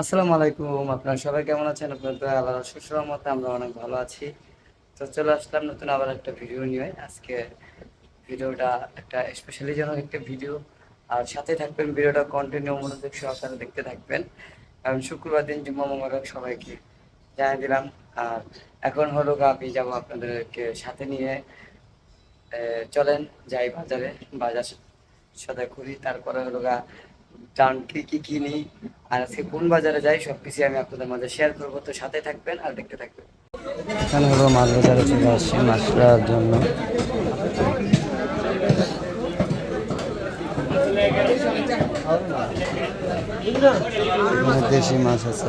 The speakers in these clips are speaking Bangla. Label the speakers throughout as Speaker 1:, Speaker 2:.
Speaker 1: আসসালামু আলাইকুম, আপনারা সবাই কেমন আছেন? আপনার তো আল্লাহ শ্বশুর মতে আমরা অনেক ভালো আছি। তো চলে আসলাম নতুন আবার একটা ভিডিও নিয়ে। আজকে ভিডিওটা একটা স্পেশালি জনক একটা ভিডিও আর সাথে থাকবেন ভিডিওটা কন্টিনিউ মনোযোগ সহকারে দেখতে থাকবেন। কারণ শুক্রবার দিন, জুম্মা মোবারক সবাইকে জানিয়ে দিলাম। আর এখন হলো আমি যাব আপনাদেরকে সাথে নিয়ে চলেন যাই বাজারে। বাজার সদাই করি তারপরে হলো গা টাউন কি কি কিনি আর আজকে কোন বাজারে যাই, সব কিছু আমি আপনাদের মাঝে শেয়ার করব। তো সাথে থাকবেন আর দেখতে থাকবেন। এখানে হলো মাছ বাজারে চলে আসছি মাছ ধরার জন্য। দেশি মাছ আছে।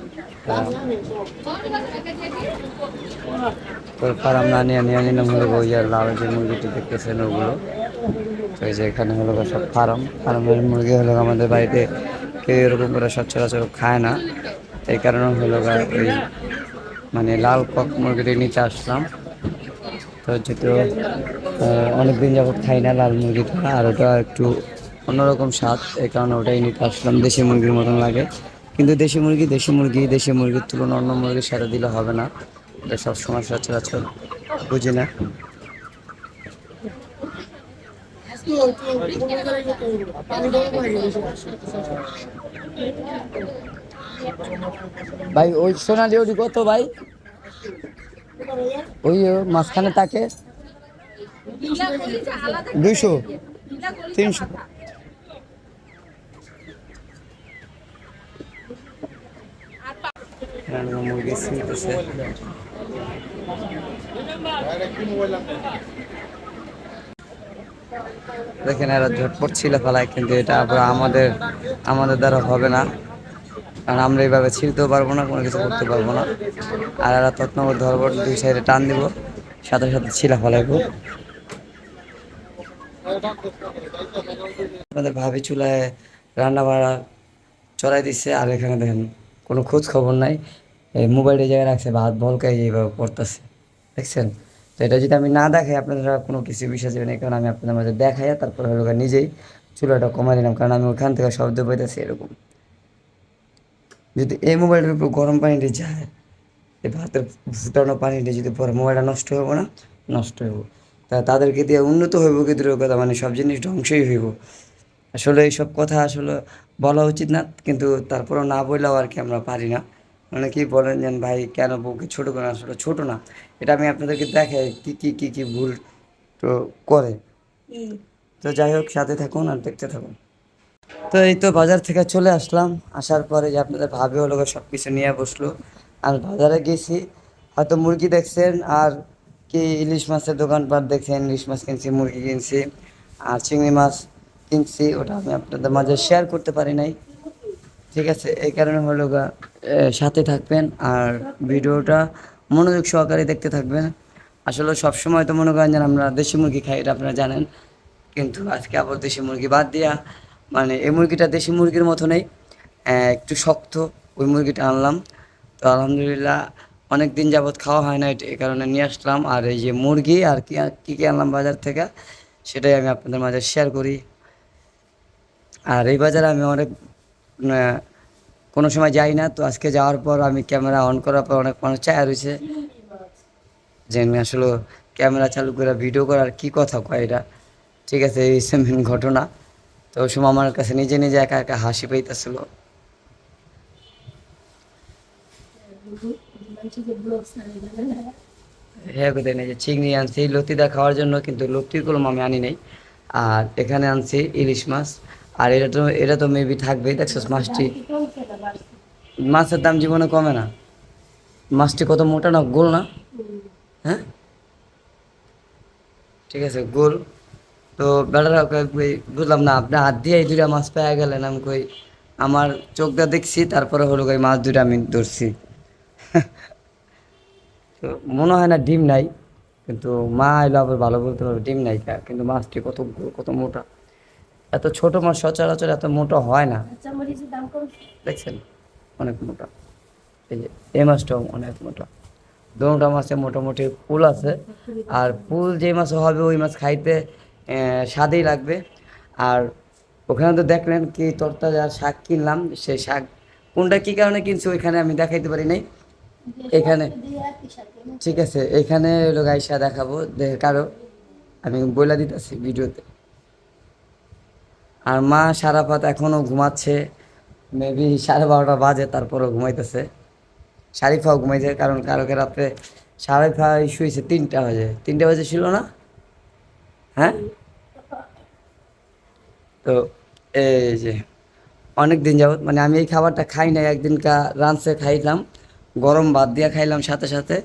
Speaker 1: তোর ফার্ম না নিয়ে নিয়ে নিলাম হলো আর লাল যে মুরগিটি দেখতেছেন ওগুলো তো এই যে এখানে হলো সব ফার্ম। ফার্মের মুরগি হলো আমাদের বাড়িতে কেউ এরকম করে সচরাচর খায় না। এই কারণে হলো ওই মানে লাল কক মুরগিটি নিতে আসলাম। তো যেহেতু অনেক দিন যাবত খাই না লাল মুরগিটা, আর ওটা একটু অন্যরকম স্বাদ, এই কারণে ওটাই নিতে আসলাম। দেশি মুরগির মতন লাগে। কিন্তু দেশি মুরগি দেশি মুরগি, দেশি মুরগির তুলনায় অন্য মুরগির সাথে দিলে হবে না। এটা সবসময় সচরাচর বুঝি না। ভাই, ওই সোনালি ওটি কত ভাই? ওই মাঝখানে তাকে? দুইশো। তিনশো। মুরগি ছিলতেছে দেখেন, এরা ঝটপট ছিল ফেলায় কিন্তু এটা আবার আমাদের আমাদের দ্বারা হবে না। কারণ আমরা এইভাবে ছিলতেও পারব না, কোনো কিছু করতে পারব না। আর এরা তত্নবর ধরবো দুই সাইডে টান দিব, সাথে সাথে ছিলা ফেলাইবো। আমাদের ভাবি চুলায় রান্না বাড়া চড়াই দিচ্ছে আর এখানে দেখেন কোনো খোঁজ খবর নাই। এই মোবাইলের জায়গায় রাখছে ভাত বলকাই এইভাবে পড়তেছে। দেখছেন? তো এটা যদি আমি না দেখাই আপনারা কোনো কিছু বিশ্বাস দেবেন কারণ আমি আপনাদের মাঝে দেখাই তারপর হলো নিজেই চুলাটা কমাই নিলাম, কারণ আমি ওখান থেকে শব্দ পাইতেছি এরকম। যদি এই মোবাইলটার উপর গরম পানিটা যায়, এই ভাতের ফুটানো পানিটা যদি পরে মোবাইলটা নষ্ট হইব না, নষ্ট হইব। তা তাদেরকে দিয়ে উন্নত হইব কিন্তু কথা? মানে সব জিনিস ধ্বংসই হইব। আসলে এইসব কথা আসলে বলা উচিত না কিন্তু তারপরেও না বললেও আর কি আমরা পারি না। অনেকেই বলেন যে ভাই কেন বউকে ছোটো করে আসলে ছোটো না। এটা আমি আপনাদেরকে দেখাই কী কী কী কী ভুল তো করে। তো যাই হোক সাথে থাকুন আর দেখতে থাকুন। তো এই তো বাজার থেকে চলে আসলাম। আসার পরে যে আপনাদের ভাবে হলো সব কিছু নিয়ে বসল। আর বাজারে গেছি। হয়তো মুরগি দেখছেন আর কি ইলিশ মাছের দোকানপাট দেখছেন। ইলিশ মাছ কিনছি মুরগি কিনছি। আর চিংড়ি মাছ কিনছি, ওটা আমি আপনাদের মাঝে শেয়ার করতে পারি নাই। ঠিক আছে, এই কারণে হলো সাথে থাকবেন আর ভিডিওটা মনোযোগ সহকারে দেখতে থাকবেন। আসলে সবসময় তো মনে করেন যে আমরা দেশি মুরগি খাই, এটা আপনারা জানেন। কিন্তু আজকে আবার দেশি মুরগি বাদ দিয়া মানে এই মুরগিটা দেশি মুরগির মতো নেই একটু শক্ত, ওই মুরগিটা আনলাম। তো আলহামদুলিল্লাহ অনেক দিন যাবত খাওয়া হয় না এই কারণে নিয়ে আসলাম। আর এই যে মুরগি আর কি কী কী আনলাম বাজার থেকে, সেটাই আমি আপনাদের মাঝে শেয়ার করি। আর এই বাজারে আমি অনেক কোনো সময় যাই না, তো আজকে যাওয়ার পর আমি ক্যামেরা অন করার পর অনেক মানুষ চায় রয়েছে যে আমি আসলে ক্যামেরা চালু করে ভিডিও করার কি কথা কয় এটা ঠিক আছে, এই সেম ঘটনা। তো ওই সময় আমার কাছে নিজে নিজে একা একা হাসি পাইতেছিল। হ্যাঁ কোথায় চিংড়ি আনছি লতিদা খাওয়ার জন্য কিন্তু লতির কলম আমি আনি নাই। আর এখানে আনছি ইলিশ মাছ। আর এটা তো এটা তো মেবি থাকবেই দেখছিস মাছটি? মাছের দাম জীবনে কমে না। মাছটি কত মোটা না, গোল না? হ্যাঁ? ঠিক আছে, গোল। তো কই বুঝলাম না, আপনি হাত দিয়ে এই দুটা মাছ পেয়ে গেলেন, আমি কই, আমার চোখটা দেখছি, তারপরে হলো কই মাছ দুটা আমি ধরছি। তো মনে হয় না ডিম নাই, কিন্তু মা এলো আবার ভালো বলতে পারবে, ডিম নাই কিন্তু মাছটি কত কত মোটা। এত ছোট মাছ সচরাচর এত মোটা হয় না।
Speaker 2: কম?
Speaker 1: দেখছেন? অনেক মোটা। এই যে এই মাছটাও অনেক মোটা। দোনোটা মাছে মোটামুটি পুল আছে। আর পুল যে মাছ হবে ওই মাছ খাইতে স্বাদেই লাগবে। আর ওখানে তো দেখলেন কি তরতাজা শাক কিনলাম। সেই শাক কোনটা কী কারণে কিনছি ওইখানে আমি দেখাইতে পারি নাই। এখানে ঠিক আছে এখানে হলো গাইসা দেখাবো দেখে কারও আমি বইলা দিতেছি ভিডিওতে। আর মা সারাপাত এখনও ঘুমাচ্ছে। মেবি সাড়ে বারোটা বাজে, তারপরও ঘুমাইতেছে। শারিফাও ঘুমাইছে, কারণ কালকে রাত্রে শারিফা শুয়েছে তিনটা বাজে। তিনটা বাজে ছিল না? হ্যাঁ? তো এই যে, অনেক দিন যাবত মানে আমি এই খাবারটা খাই নাই, একদিনকা রানসে খাইলাম, গরম বাদ দিয়ে খাইলাম সাথে সাথে।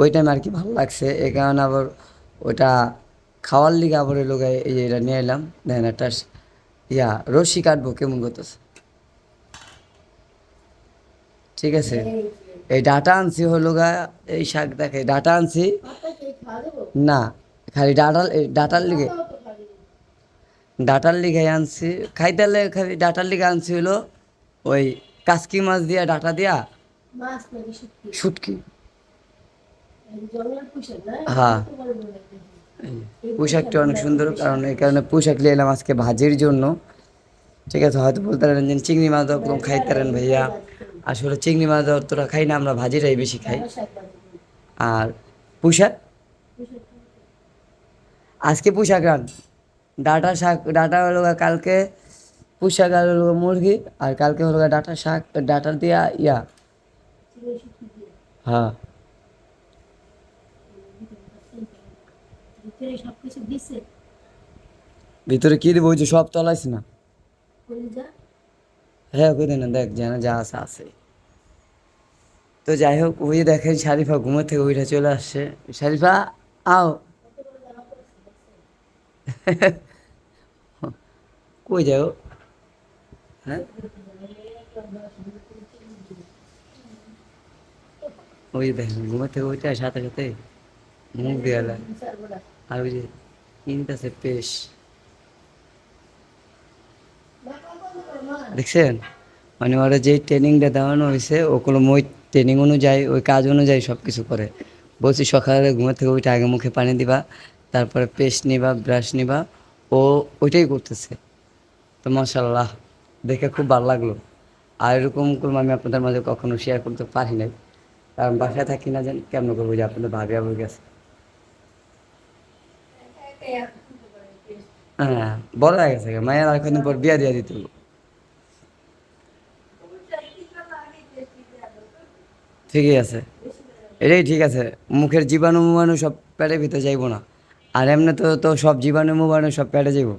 Speaker 1: ওই টাইমে আর কি ভালো লাগছে এই কারণে আবার ওইটা খাওয়ার লিগে আবার এই লোক এই এটা নিয়ে এলাম দেখেন একটা ইয়া রশি কাটবো কেমন করতেছে? ঠিক আছে? এই ডাটা আনছি হলো গা এই শাক দেখে ডাটা আনছি। না খালি ডাটাল ডাটার লিগে। ডাটার লিগে আনছি খাইতে লে খালি ডাটার লিগে আনছি হলো ওই কাসকি মাছ দিয়া ডাটা দিয়া।
Speaker 2: শুটকি?
Speaker 1: হ্যাঁ। পোশাকটা অনেক সুন্দর, কারণ এই কারণে পোশাক নিয়ে এলাম আজকে ভাজির জন্য। ঠিক আছে, হয়তো বলতে পারেন যে চিংড়ি মাছ একদম খাইতারেন ভাইয়া। আসলে চিংড়ি মাছ ধর তোরা খাই না, আমরা ভাজিটাই বেশি খাই। আর পুষাক আজকে পোশাক রান। ডাটা শাক, ডাটা হলো কালকে পুষাক আর হলো মুরগি, আর কালকে হলো ডাটা শাক, ডাটা দিয়া ইয়া। হ্যাঁ।
Speaker 2: ভিতরে সবকিছু দিছে।
Speaker 1: ভিতরে কি দেবো? ওই যে সব তলাইছি না। হ্যাঁ কই না দেখ যেন যা আছে আছে। তো যাই হোক ওই দেখেন শারিফা ঘুমো থেকে ওইটা চলে আসছে। শারিফা আও। কই যাও? হ্যাঁ? ওই দেখেন ঘুমো থেকে ওইটা সাথে সাথে মুখ দিয়ে আর ওই যে কিনতেছে পেশ। দেখছেন? মানে ওরা যে ট্রেনিংটা দেওয়ানো হয়েছে ওগুলো ওই ট্রেনিং অনুযায়ী, ওই কাজ অনুযায়ী সব কিছু করে। বলছি সকালে ঘুমে থেকে ওইটা আগে মুখে পানি দিবা, তারপরে পেস্ট নিবা, ব্রাশ নিবা, ও ওইটাই করতেছে। তো মাসাল্লাহ দেখে খুব ভালো লাগল। আর এরকম করলাম আমি আপনাদের মাঝে কখনো শেয়ার করতে পারি নাই। কারণ বাসায় থাকি না জানি, কেমন করব যে আপনাদের ভাবি আবার গেছে। হ্যাঁ বড় হয়ে গেছে মায়ের আর কদিন পর বিয়া দিয়ে দিতে। ঠিকই আছে। এটাই ঠিক আছে, মুখের জীবাণু মুবাণু সব প্যাটে ভিতরে যাইব না। আর এমনি তো তো সব জীবাণু মুবাণু সব পেটে যাইব।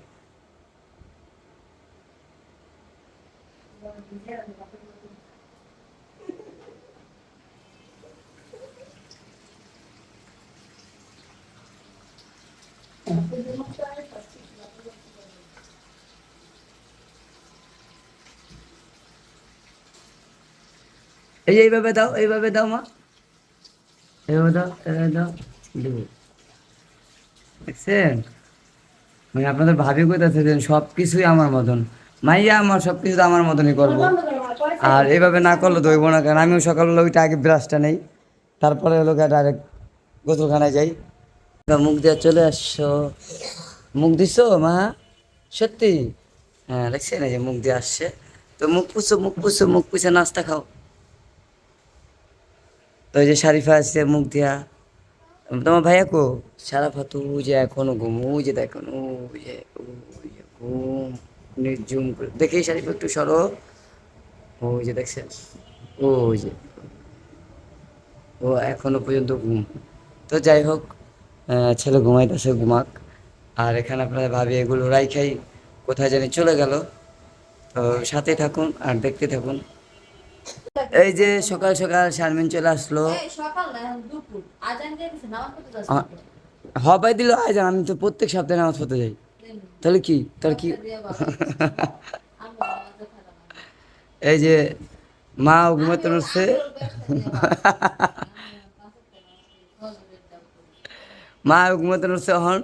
Speaker 1: এই, এইভাবে দাও এইভাবে দাও, মা। এইভাবে দাও এইভাবে দাও। দেবো দেখছেন? মানে আপনাদের ভাবি কইতাছে যে সব কিছুই আমার মতন। মাইয়া আমার সব কিছু আমার মতনই করব। আর এইভাবে না করলে তো হইব না কারণ আমিও সকালবেলা ওইটা আগে ব্রাশটা নেই। তারপরে হলো ডাইরেক্ট গোসলখানায় যাই। মুখ দিয়ে চলে আসছো? মুখ দিছো, মা? সত্যি? হ্যাঁ দেখছেন এই যে মুখ দিয়ে আসছে। তো মুখ পুষো মুখ পুষো মুখ পুষে নাস্তা খাও। তো যে শারিফা আসছে মুখ দিয়া। তোমার ভাইয়া কো? শারাফা তো যে এখনও ঘুম ওই যে দেখুন ওই যে ঘুম। নির্জুম করে, দেখে শারিফা একটু সরো। ওই যে দেখছেন ওই যে, ও এখনও পর্যন্ত ঘুম। তো যাই হোক ছেলে ঘুমাইতেছে ঘুমাক। আর এখানে আপনারা ভাবি এগুলো রাইখাই কোথায় জানি চলে গেল। তো সাথে থাকুন আর দেখতে থাকুন। এই যে সকাল সকাল শারমিন চলে আসলো। হবাই দিল আয়োজন আমি তো প্রত্যেক সপ্তাহে নামাজ পড়তে যাই। তাহলে কি? তাহলে কি? এই যে মা ঘুমাতে উঠছে মা ঘুমাতে এখন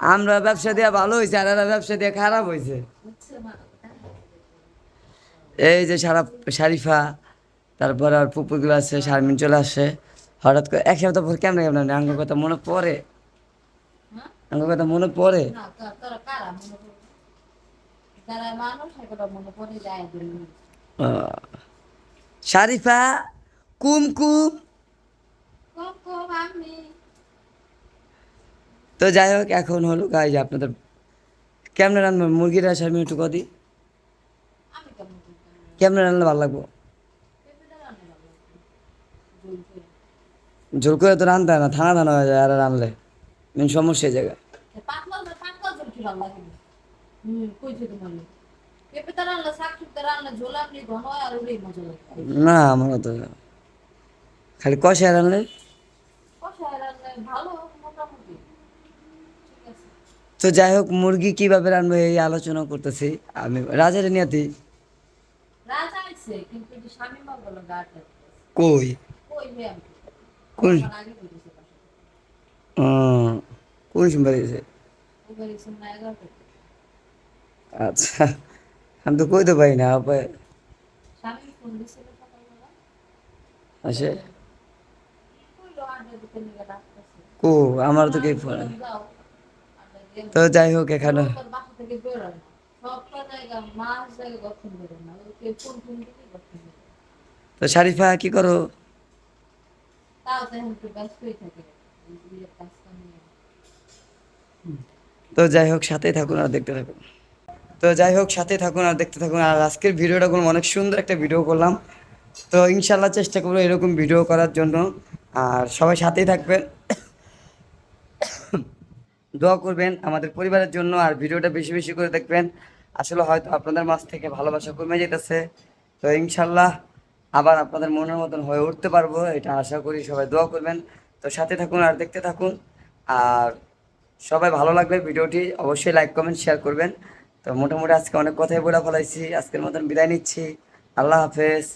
Speaker 1: আমরা ব্যবসা দিয়ে ভালো হয়েছে আর এরা ব্যবসা দিয়ে খারাপ হয়েছে এই যে সারা শারিফা তারপর আর পুপুরগুলো আছে শারমিন চলে আসছে হঠাৎ করে এক সপ্তাহ পর কেমন কেমন আঙ্গুর কথা মনে পড়ে। আঙ্গুর কথা মনে পড়ে।
Speaker 3: না তো- তোরা কারা মনে পড়ে? যারা মানুষ সেগুলো মনে পড়ে যায় দিল
Speaker 1: আহ, শারিফা কুমকুম
Speaker 3: কম কম আমি
Speaker 1: তো যাই হোক, এখন হলো গাই যে আপনাদের কেমনে রান্না মুরগিটা শারমিন একটু কদি
Speaker 3: কেমন
Speaker 1: রান্না ভালো লাগবো।
Speaker 3: ঝোল করে।
Speaker 1: তো রানতে না, থানা থানা হয়ে যায় আর রানলে মেন সমস্যা
Speaker 3: লাগে না?
Speaker 1: আমার তো খালি কষায় রানলে
Speaker 3: ভালো
Speaker 1: তো যাই হোক মুরগি কীভাবে রানবো এই আলোচনা করতেছি। আমি রাজারে নিয়াতি। কই? কোন সময় দিয়েছে
Speaker 3: ও বেরিয়েছে না এগারোটা
Speaker 1: আচ্ছা আমি তো কইতে পারি না আসে। কো আমার তো কে ফোন তো যাই হোক এখানে। তো শারিফা কি করো? তো যাই হোক সাথেই থাকুন আর দেখতে থাকুন। তো যাই হোক সাথে থাকুন আর দেখতে থাকুন। আর আজকের ভিডিওটা কোনো অনেক সুন্দর একটা ভিডিও করলাম। তো ইনশাল্লাহ চেষ্টা করব এরকম ভিডিও করার জন্য। আর সবাই সাথেই থাকবেন। দোয়া করবেন আমাদের পরিবারের জন্য আর ভিডিওটা বেশি বেশি করে দেখবেন। আসলে হয়তো আপনাদের মাছ থেকে ভালোবাসা কমে যেতেছে। তো ইনশাল্লাহ আবার আপনাদের মনের মতন হয়ে উঠতে পারব, এটা আশা করি সবাই দোয়া করবেন। তো সাথে থাকুন আর দেখতে থাকুন। আর সবাই ভালো লাগবে ভিডিওটি, অবশ্যই লাইক, কমেন্ট, শেয়ার করবেন। তো মোটামুটি আজকে অনেক কথাই বলে ফেলাইছি, আজকের মতন বিদায় নিচ্ছি। আল্লাহ হাফেজ।